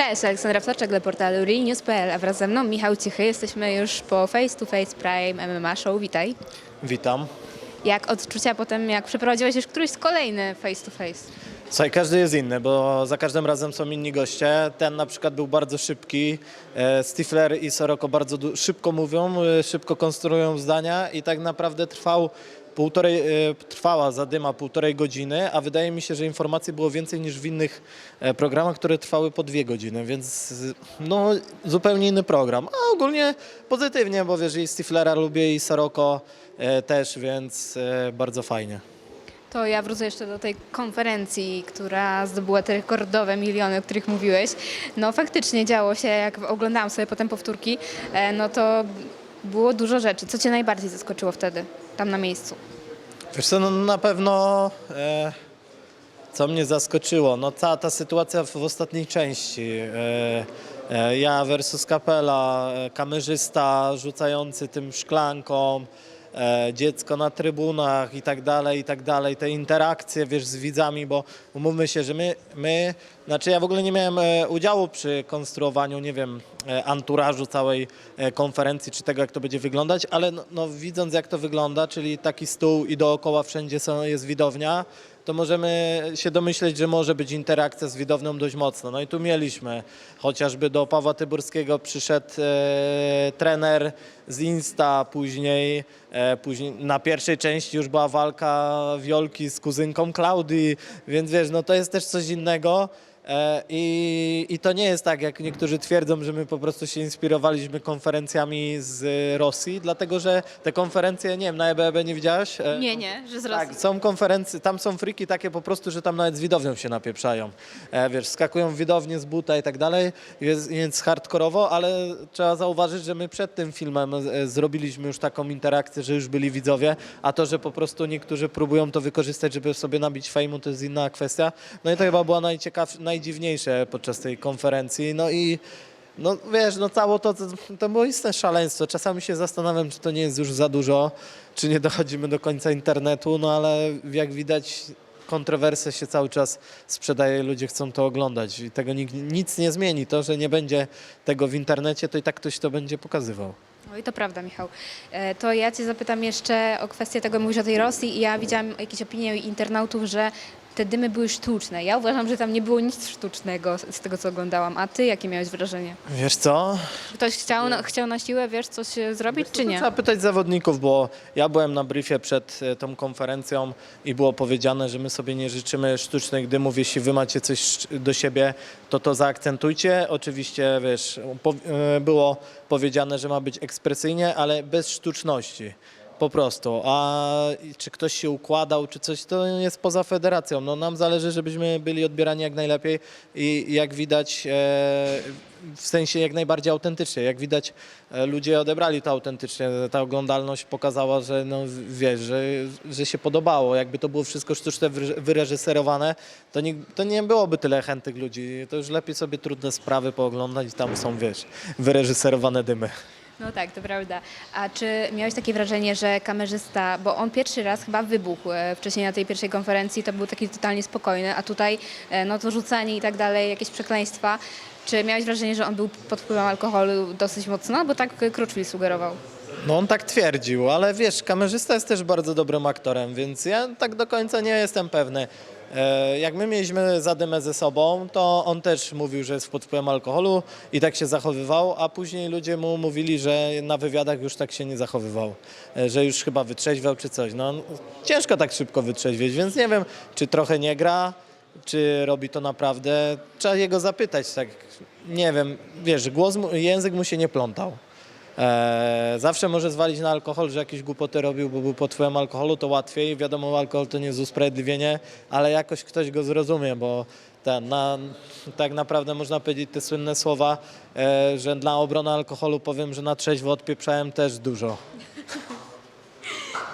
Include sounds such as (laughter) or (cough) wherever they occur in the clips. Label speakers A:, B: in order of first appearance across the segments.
A: Cześć, Aleksandra Wtoczek dla portalu realnews.pl, a wraz ze mną Michał Cichy. Jesteśmy już po Face to Face Prime MMA Show. Witaj.
B: Witam.
A: Jak odczucia po tym, jak przeprowadziłeś już któryś kolejny Face to Face?
B: Słuchaj, każdy jest inny, bo za każdym razem są inni goście. Ten na przykład był bardzo szybki. E, Stifler i Soroko bardzo szybko mówią, e, szybko konstruują zdania i tak naprawdę trwał półtorej, e, trwała zadyma półtorej godziny, a wydaje mi się, że informacji było więcej niż w innych e, programach, które trwały po dwie godziny, więc e, no zupełnie inny program. A ogólnie pozytywnie, bo wiesz, i Stiflera lubię i Soroko e, też, więc bardzo fajnie.
A: To ja wrócę jeszcze do tej konferencji, która zdobyła te rekordowe miliony, o których mówiłeś. No faktycznie działo się, jak oglądałam sobie potem powtórki, no to było dużo rzeczy. Co cię najbardziej zaskoczyło wtedy, tam na miejscu?
B: Wiesz co, no na pewno e, co mnie zaskoczyło, no cała ta sytuacja w, w ostatniej części. E, e, ja versus kapela, e, kamerzysta rzucający tym szklanką, dziecko na trybunach i tak dalej, i tak dalej. Te interakcje, wiesz, z widzami, bo umówmy się, że my, my znaczy ja w ogóle nie miałem e, udziału przy konstruowaniu, nie wiem, e, anturażu całej e, konferencji, czy tego, jak to będzie wyglądać, ale no, no, widząc, jak to wygląda, czyli taki stół i dookoła wszędzie są, jest widownia, to możemy się domyśleć, że może być interakcja z widownią dość mocno. No i tu mieliśmy, chociażby do Pawła Tyburskiego przyszedł e, trener z Insta, później, e, później na pierwszej części już była walka Wiolki z kuzynką Klaudii, więc wiesz, no to jest też coś innego. E, I, I to nie jest tak, jak niektórzy twierdzą, że my po prostu się inspirowaliśmy konferencjami z Rosji, dlatego że te konferencje, nie wiem, na EBEB nie widziałaś? E,
A: Nie, nie, że z Rosji.
B: tak, są konferencje, tam są friki takie po prostu, że tam nawet z widownią się napieprzają. E, wiesz, skakują w widownię z buta i tak dalej, jest, więc hardkorowo, ale trzeba zauważyć, że my przed tym filmem e, zrobiliśmy już taką interakcję, że już byli widzowie, a to, że po prostu niektórzy próbują to wykorzystać, żeby sobie nabić fejmu, to jest inna kwestia. No i to chyba była najciekawsze, najdziwniejsze podczas tej konferencji. No i no wiesz, no cało to, to, to było istne szaleństwo. Czasami się zastanawiam, czy to nie jest już za dużo, czy nie dochodzimy do końca internetu, no ale jak widać kontrowersja się cały czas sprzedaje, ludzie chcą to oglądać i tego nikt, nic nie zmieni. To, że nie będzie tego w internecie, to i tak ktoś to będzie pokazywał.
A: Oj, to prawda, Michał. E, To ja cię zapytam jeszcze o kwestię tego, mówisz o tej Rosji i ja widziałam jakieś opinie internautów, że te dymy były sztuczne. Ja uważam, że tam nie było nic sztucznego z tego, co oglądałam. A ty jakie miałeś wrażenie?
B: Wiesz co?
A: Ktoś chciał na, chciał na siłę, wiesz, coś e, zrobić, czy nie?
B: Trzeba pytać zawodników, bo ja byłem na briefie przed e, tą konferencją i było powiedziane, że my sobie nie życzymy sztucznych dymów. Jeśli wy macie coś do siebie, to to zaakcentujcie. Oczywiście, wiesz, e, było powiedziane, że ma być ekspresyjnie, ale bez sztuczności. Po prostu. A czy ktoś się układał, czy coś, to jest poza federacją. No, nam zależy, żebyśmy byli odbierani jak najlepiej i jak widać, e, w sensie jak najbardziej autentycznie. Jak widać, e, ludzie odebrali to autentycznie. Ta oglądalność pokazała, że no, wiesz, że, że się podobało. Jakby to było wszystko sztuczne, wyre- wyreżyserowane, to nie, to nie byłoby tyle chętnych ludzi. To już lepiej sobie trudne sprawy pooglądać i tam są, wiesz, wyreżyserowane dymy.
A: No tak, to prawda. A czy miałeś takie wrażenie, że kamerzysta, bo on pierwszy raz chyba wybuchł e, wcześniej na tej pierwszej konferencji, to był taki totalnie spokojny, a tutaj e, no to rzucanie i tak dalej, jakieś przekleństwa. Czy miałeś wrażenie, że on był pod wpływem alkoholu dosyć mocno? Bo tak Kruczwil sugerował.
B: No on tak twierdził, ale wiesz, kamerzysta jest też bardzo dobrym aktorem, więc ja tak do końca nie jestem pewny. E, Jak my mieliśmy zadymę ze sobą, to on też mówił, że jest pod wpływem alkoholu i tak się zachowywał, a później ludzie mu mówili, że na wywiadach już tak się nie zachowywał, e, że już chyba wytrzeźwiał czy coś. No ciężko tak szybko wytrzeźwieć, więc nie wiem, czy trochę nie gra, czy robi to naprawdę. Trzeba jego zapytać, tak, nie wiem, wiesz, głos, język mu się nie plątał. E, zawsze może zwalić na alkohol, że jakieś głupoty robił, bo był pod wpływem alkoholu, to łatwiej. Wiadomo, alkohol to nie jest usprawiedliwienie, ale jakoś ktoś go zrozumie, bo ten, na, tak naprawdę można powiedzieć te słynne słowa, e, że dla obrony alkoholu powiem, że na trzeźwo odpieprzałem też dużo.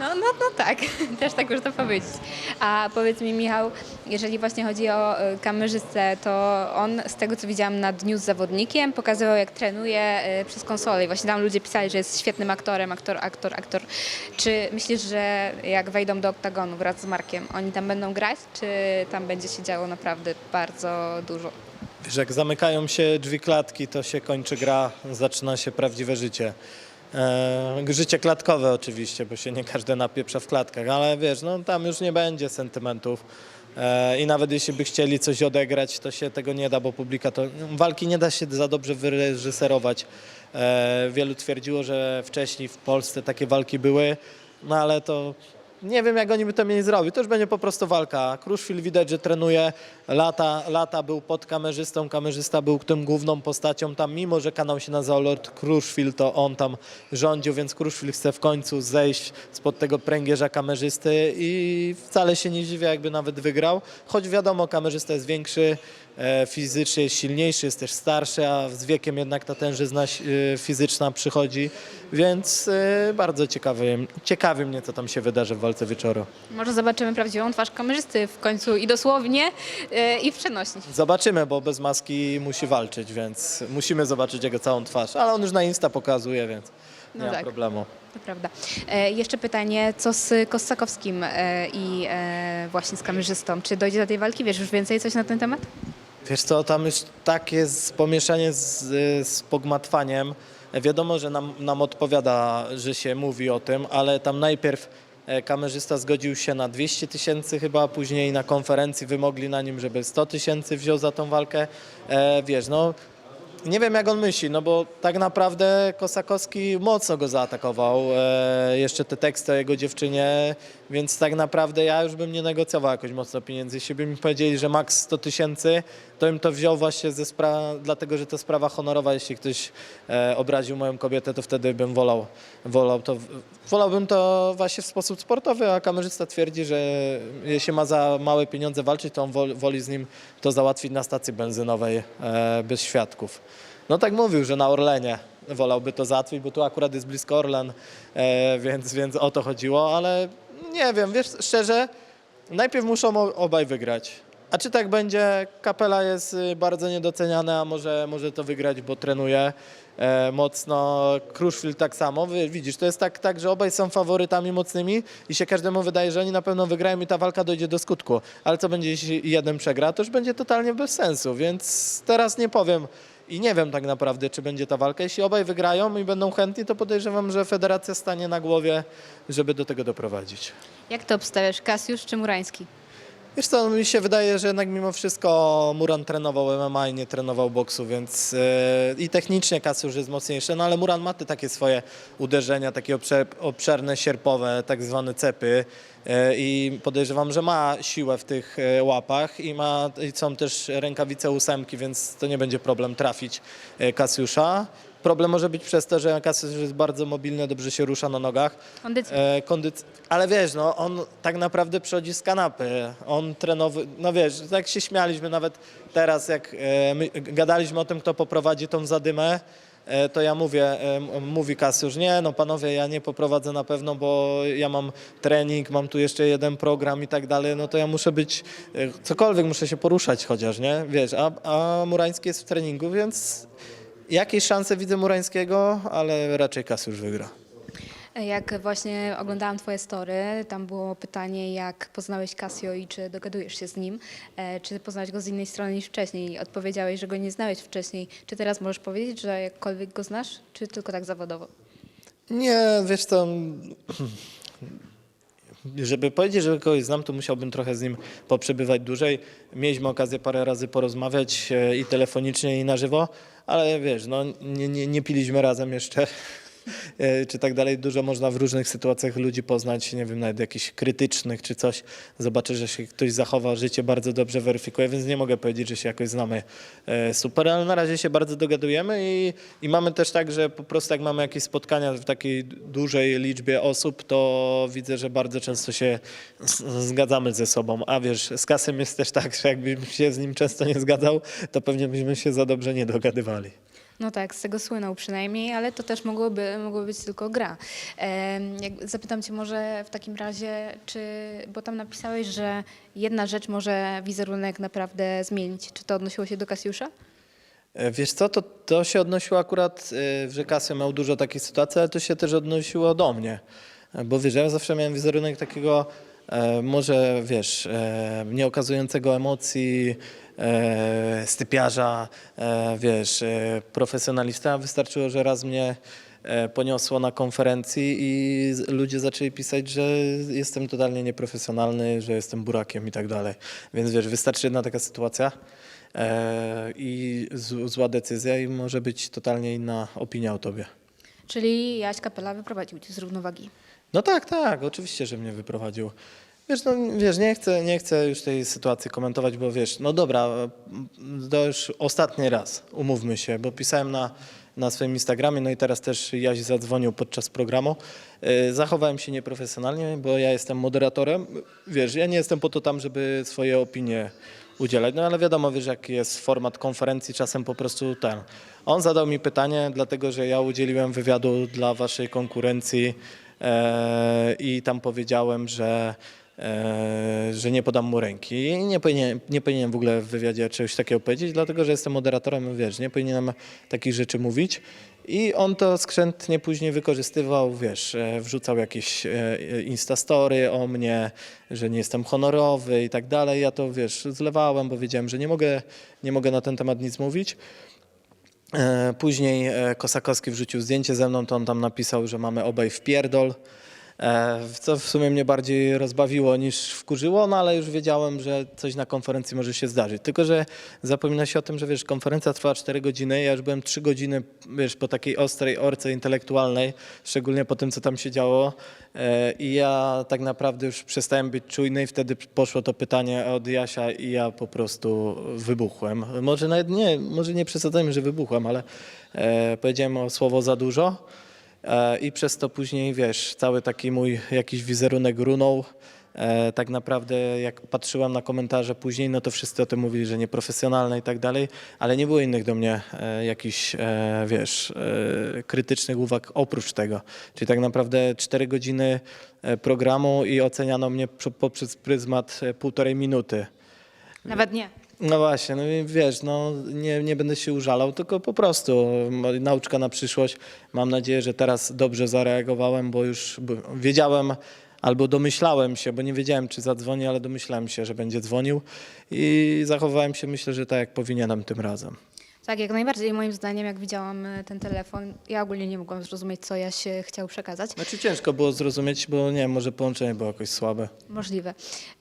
A: No, no, no tak, (laughs) też tak można powiedzieć. A powiedz mi Michał, jeżeli właśnie chodzi o y, kamerzystę, to on z tego co widziałam na dniu z zawodnikiem pokazywał jak trenuje y, przez konsolę i właśnie tam ludzie pisali, że jest świetnym aktorem, aktor, aktor, aktor. Czy myślisz, że jak wejdą do oktagonu wraz z Markiem, oni tam będą grać, czy tam będzie się działo naprawdę bardzo dużo?
B: że jak zamykają się drzwi klatki, to się kończy gra, zaczyna się prawdziwe życie. E, życie klatkowe oczywiście, bo się nie każdy napieprza w klatkach, ale wiesz, no tam już nie będzie sentymentów. E, I nawet jeśli by chcieli coś odegrać, to się tego nie da, bo publika to. Walki nie da się za dobrze wyreżyserować. E, wielu twierdziło, że wcześniej w Polsce takie walki były, no ale to nie wiem, jak oni by to mieli zrobić. To już będzie po prostu walka. Kruszwil widać, że trenuje. Lata, lata był pod kamerzystą. Kamerzysta był tym główną postacią tam. Mimo, że kanał się nazywał Lord Kruszwil, to on tam rządził, więc Kruszwil chce w końcu zejść spod tego pręgierza kamerzysty i wcale się nie dziwię, jakby nawet wygrał. Choć wiadomo, kamerzysta jest większy, fizycznie jest silniejszy, jest też starszy, a z wiekiem jednak ta tężyzna e, fizyczna przychodzi, więc e, bardzo ciekawy, ciekawi mnie, co tam się wydarzy w walce wieczoru.
A: Może zobaczymy prawdziwą twarz kamerzysty w końcu i dosłownie, e, i w przenośni.
B: Zobaczymy, bo bez maski musi walczyć, więc musimy zobaczyć jego całą twarz, ale on już na Insta pokazuje, więc nie
A: No
B: ma
A: tak.
B: problemu.
A: To prawda. E, jeszcze pytanie, co z Kossakowskim e, i e, właśnie z kamerzystą? Czy dojdzie do tej walki? Wiesz już więcej coś na ten temat?
B: Wiesz co, tam już takie z- pomieszanie z, z pogmatwaniem. Wiadomo, że nam, nam odpowiada, że się mówi o tym, ale tam najpierw e, kamerzysta zgodził się na 200 tysięcy chyba, a później na konferencji wymogli na nim, żeby 100 tysięcy wziął za tą walkę. E, wiesz, no nie wiem jak on myśli, no bo tak naprawdę Kosakowski mocno go zaatakował, e, jeszcze te teksty o jego dziewczynie, więc tak naprawdę ja już bym nie negocjował jakoś mocno pieniędzy. Jeśli by mi powiedzieli, że maks 100 tysięcy, to bym to wziął właśnie ze spra- dlatego, że to sprawa honorowa. Jeśli ktoś e, obraził moją kobietę, to wtedy bym wolał, wolał to, wolałbym to właśnie w sposób sportowy, a kamerzysta twierdzi, że jeśli ma za małe pieniądze walczyć, to on wol, woli z nim to załatwić na stacji benzynowej e, bez świadków. No tak mówił, że na Orlenie wolałby to załatwić, bo tu akurat jest blisko Orlen, e, więc, więc o to chodziło, ale nie wiem, wiesz, szczerze, najpierw muszą obaj wygrać. A czy tak będzie? Kapela jest y, bardzo niedoceniana, a może, może to wygrać, bo trenuje e, mocno. Kruszwil tak samo. Wy, widzisz, to jest tak, tak, że obaj są faworytami mocnymi i się każdemu wydaje, że oni na pewno wygrają i ta walka dojdzie do skutku. Ale co będzie, jeśli jeden przegra? To już będzie totalnie bez sensu, więc teraz nie powiem. I nie wiem tak naprawdę, czy będzie ta walka. Jeśli obaj wygrają i będą chętni, to podejrzewam, że federacja stanie na głowie, żeby do tego doprowadzić.
A: Jak to obstawiasz, Kasiusz czy Murański?
B: Wiesz co, mi się wydaje, że jednak mimo wszystko Muran trenował MMA i nie trenował boksu, więc e, i technicznie Kasiusz jest mocniejszy, no ale Muran ma te takie swoje uderzenia, takie obsze, obszerne, sierpowe, tak zwane cepy e, i podejrzewam, że ma siłę w tych e, łapach i ma, i są też rękawice ósemki, więc to nie będzie problem trafić Kasiusza. Problem może być przez to, że Kasiusz jest bardzo mobilny, dobrze się rusza na nogach.
A: Kondycja.
B: E, kondyc- ale wiesz, no on tak naprawdę przychodzi z kanapy. On trenowy, no wiesz, tak się śmialiśmy nawet teraz, jak e, my gadaliśmy o tym, kto poprowadzi tą zadymę, e, to ja mówię, e, m- mówi Kasiusz, nie no panowie, ja nie poprowadzę na pewno, bo ja mam trening, mam tu jeszcze jeden program i tak dalej, no to ja muszę być, e, cokolwiek muszę się poruszać chociaż, nie? Wiesz, a, a Murański jest w treningu, więc jakieś szanse widzę Murańskiego, ale raczej Kasiusz wygra.
A: Jak właśnie oglądałam Twoje story, tam było pytanie, jak poznałeś Casio i czy dogadujesz się z nim, e, czy poznałeś go z innej strony niż wcześniej. Odpowiedziałeś, że go nie znałeś wcześniej. Czy teraz możesz powiedzieć, że jakkolwiek go znasz, czy tylko tak zawodowo?
B: Nie, wiesz co, żeby powiedzieć, że kogoś znam, to musiałbym trochę z nim poprzebywać dłużej. Mieliśmy okazję parę razy porozmawiać e, i telefonicznie, i na żywo, ale wiesz, no, nie, nie, nie piliśmy razem jeszcze. E, Czy tak dalej, dużo można w różnych sytuacjach ludzi poznać, nie wiem, nawet jakichś krytycznych czy coś. Zobaczę, że się ktoś zachowa, życie bardzo dobrze weryfikuje, więc nie mogę powiedzieć, że się jakoś znamy e, super, ale na razie się bardzo dogadujemy i, i mamy też tak, że po prostu jak mamy jakieś spotkania w takiej dużej liczbie osób, to widzę, że bardzo często się zgadzamy ze sobą. A wiesz, z Kasem jest też tak, że jakbym się z nim często nie zgadzał, to pewnie byśmy się za dobrze nie dogadywali.
A: No tak, z tego słynął przynajmniej, ale to też mogłoby, mogłoby być tylko gra. Jak, zapytam Cię może w takim razie, czy, bo tam napisałeś, że jedna rzecz może wizerunek naprawdę zmienić. Czy to odnosiło się do Kasiusza?
B: E, Wiesz co, to, to się odnosiło akurat, e, że Kasio miał dużo takich sytuacji, ale to się też odnosiło do mnie. E, Bo wiesz, ja zawsze miałem wizerunek takiego, e, może wiesz, e, nie okazującego emocji, e, stypiarza, e, wiesz, e, profesjonalista, wystarczyło, że raz mnie e, poniosło na konferencji i ludzie zaczęli pisać, że jestem totalnie nieprofesjonalny, że jestem burakiem i tak dalej. Więc wiesz, wystarczy jedna taka sytuacja e, i zła decyzja i może być totalnie inna opinia o tobie.
A: Czyli Jaś Kapela wyprowadził cię z równowagi.
B: No tak, tak, oczywiście, że mnie wyprowadził. Wiesz, no, wiesz nie, chcę, nie chcę już tej sytuacji komentować, bo wiesz, no dobra, to już ostatni raz, umówmy się, bo pisałem na, na swoim Instagramie, no i teraz też Jaś zadzwonił podczas programu. Y, Zachowałem się nieprofesjonalnie, bo ja jestem moderatorem. Wiesz, ja nie jestem po to tam, żeby swoje opinie udzielać, no ale wiadomo, wiesz, jaki jest format konferencji, czasem po prostu ten. On zadał mi pytanie, dlatego że ja udzieliłem wywiadu dla waszej konkurencji e, i tam powiedziałem, że, że nie podam mu ręki. Nie powinienem, nie powinienem w ogóle w wywiadzie czegoś takiego powiedzieć, dlatego że jestem moderatorem, wiesz, nie powinienem takich rzeczy mówić. I on to skrzętnie później wykorzystywał, wiesz, e, wrzucał jakieś e, instastory o mnie, że nie jestem honorowy i tak dalej. Ja to, wiesz, zlewałem, bo wiedziałem, że nie mogę, nie mogę na ten temat nic mówić. E, Później e, Kosakowski wrzucił zdjęcie ze mną, to on tam napisał, że mamy obaj w pierdol, e, co w sumie mnie bardziej rozbawiło niż wkurzyło, no ale już wiedziałem, że coś na konferencji może się zdarzyć. Tylko, że zapomina się o tym, że wiesz, konferencja trwała 4 godziny, ja już byłem 3 godziny, wiesz, po takiej ostrej orce intelektualnej, szczególnie po tym, co tam się działo e, i ja tak naprawdę już przestałem być czujny i wtedy poszło to pytanie od Jasia i ja po prostu wybuchłem. Może nawet nie, może nie przesadzajmy, że wybuchłem, ale e, powiedziałem o słowo za dużo. E, I przez to później, wiesz, cały taki mój jakiś wizerunek runął. E, tak naprawdę jak patrzyłem na komentarze później, no to wszyscy o tym mówili, że nieprofesjonalne i tak dalej, ale nie było innych do mnie e, jakichś, wiesz, krytycznych uwag oprócz tego. Czyli tak naprawdę 4 godziny programu i oceniano mnie poprzez pryzmat półtorej minuty.
A: Nawet nie.
B: No właśnie, no wiesz, no nie, nie będę się użalał, tylko po prostu nauczka na przyszłość. Mam nadzieję, że teraz dobrze zareagowałem, bo już wiedziałem albo domyślałem się, bo nie wiedziałem, czy zadzwoni, ale domyślałem się, że będzie dzwonił i zachowałem się, myślę, że tak jak powinienem tym razem.
A: Tak, jak najbardziej. Moim zdaniem, jak widziałam e, ten telefon, ja ogólnie nie mogłam zrozumieć, co Jaś e, chciał przekazać.
B: Znaczy ciężko było zrozumieć, bo nie wiem, może połączenie było jakoś słabe.
A: Możliwe.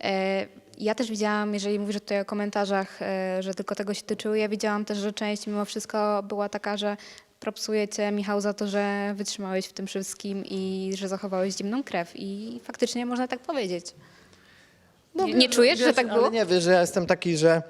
A: E, Ja też widziałam, jeżeli mówisz tutaj o komentarzach, e, że tylko tego się tyczyły, ja widziałam też, że część mimo wszystko była taka, że propsuje cię Michał za to, że wytrzymałeś w tym wszystkim i że zachowałeś zimną krew. I faktycznie można tak powiedzieć. Nie- nie czujesz, że tak było?
B: Ale nie, wiesz, że ja jestem taki, że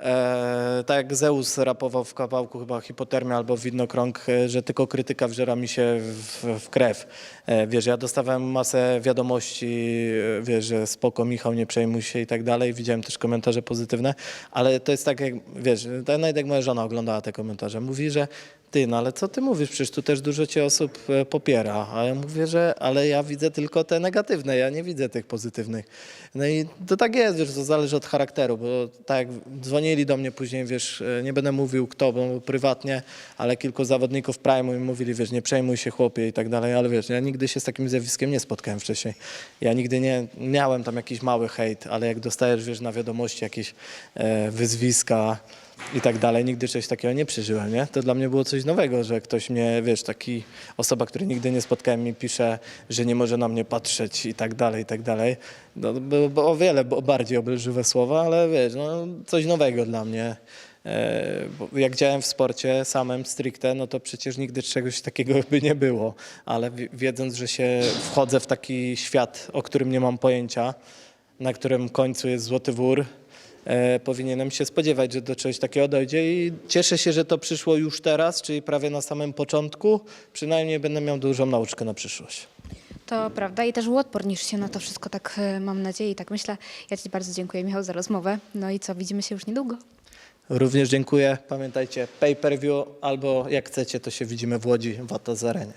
B: e, tak jak Zeus rapował w kawałku chyba Hipotermia albo Widnokrąg, e, że tylko krytyka wżera mi się w, w krew. E, wiesz, ja dostawałem masę wiadomości, e, wiesz, że spoko Michał, nie przejmuj się i tak dalej. Widziałem też komentarze pozytywne, ale to jest tak jak, wiesz, to nawet jak moja żona oglądała te komentarze, mówi, że ty, no ale co ty mówisz? Przecież tu też dużo cię osób e, popiera. A ja mówię, że ale ja widzę tylko te negatywne, ja nie widzę tych pozytywnych. No i to tak jest, wiesz, to zależy od charakteru, bo tak dzwonili do mnie później, wiesz, e, nie będę mówił kto, bo prywatnie, ale kilku zawodników Prime'u mi mówili, wiesz, nie przejmuj się chłopie i tak dalej, ale wiesz, ja nigdy się z takim zjawiskiem nie spotkałem wcześniej. Ja nigdy nie miałem tam jakiś mały hejt, ale jak dostajesz, wiesz, na wiadomości jakieś e, wyzwiska, i tak dalej. Nigdy czegoś takiego nie przeżyłem, nie? To dla mnie było coś nowego, że ktoś mnie, wiesz, taki osoba, której nigdy nie spotkałem, mi pisze, że nie może na mnie patrzeć i tak dalej, i tak dalej. No, o wiele bo bardziej obelżywe słowa, ale wiesz, no, coś nowego dla mnie. E, bo jak działałem w sporcie samym stricte, no to przecież nigdy czegoś takiego by nie było, ale wi- wiedząc, że się wchodzę w taki świat, o którym nie mam pojęcia, na którym końcu jest złoty wór, e, powinienem się spodziewać, że do czegoś takiego dojdzie i cieszę się, że to przyszło już teraz, czyli prawie na samym początku. Przynajmniej będę miał dużą nauczkę na przyszłość.
A: To prawda i też uodpornisz się na to wszystko, tak e, mam nadzieję i tak myślę. Ja Ci bardzo dziękuję, Michał, za rozmowę. No i co, widzimy się już niedługo.
B: Również dziękuję. Pamiętajcie, pay per view albo jak chcecie, to się widzimy w Łodzi w Atazarenie.